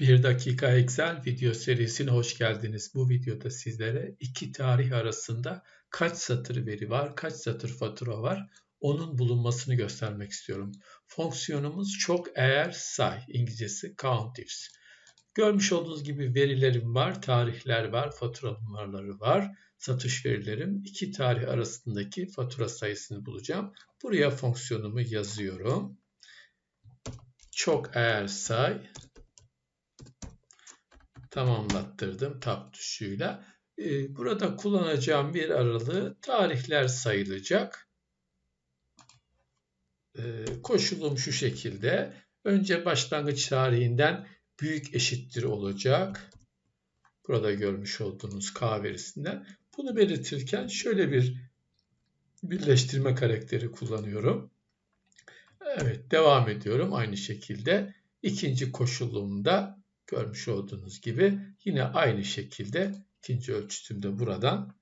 1 dakika Excel video serisine hoş geldiniz. Bu videoda sizlere iki tarih arasında kaç satır veri var, kaç satır fatura var onun bulunmasını göstermek istiyorum. Fonksiyonumuz çok eğer say, İngilizcesi count ifs. Görmüş olduğunuz gibi verilerim var, tarihler var, fatura numaraları var, satış verilerim. iki tarih arasındaki fatura sayısını bulacağım. Buraya fonksiyonumu yazıyorum. Çok eğer say tamamlattırdım tab tuşuyla. Ee, burada kullanacağım bir aralığı tarihler sayılacak. Ee, koşulum şu şekilde. Önce başlangıç tarihinden büyük eşittir olacak. Burada görmüş olduğunuz K verisinden. Bunu belirtirken şöyle bir birleştirme karakteri kullanıyorum. Evet devam ediyorum aynı şekilde. İkinci koşulumda görmüş olduğunuz gibi yine aynı şekilde ikinci ölçütümde buradan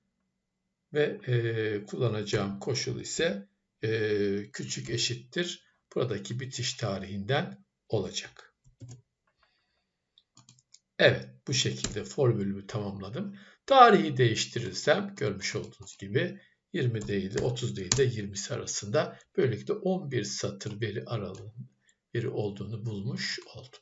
ve e, kullanacağım koşul ise e, küçük eşittir buradaki bitiş tarihinden olacak. Evet bu şekilde formülümü tamamladım. Tarihi değiştirirsem görmüş olduğunuz gibi 20 değil de 30 değil de 20'si arasında böylelikle 11 satır veri aralığının veri olduğunu bulmuş oldum.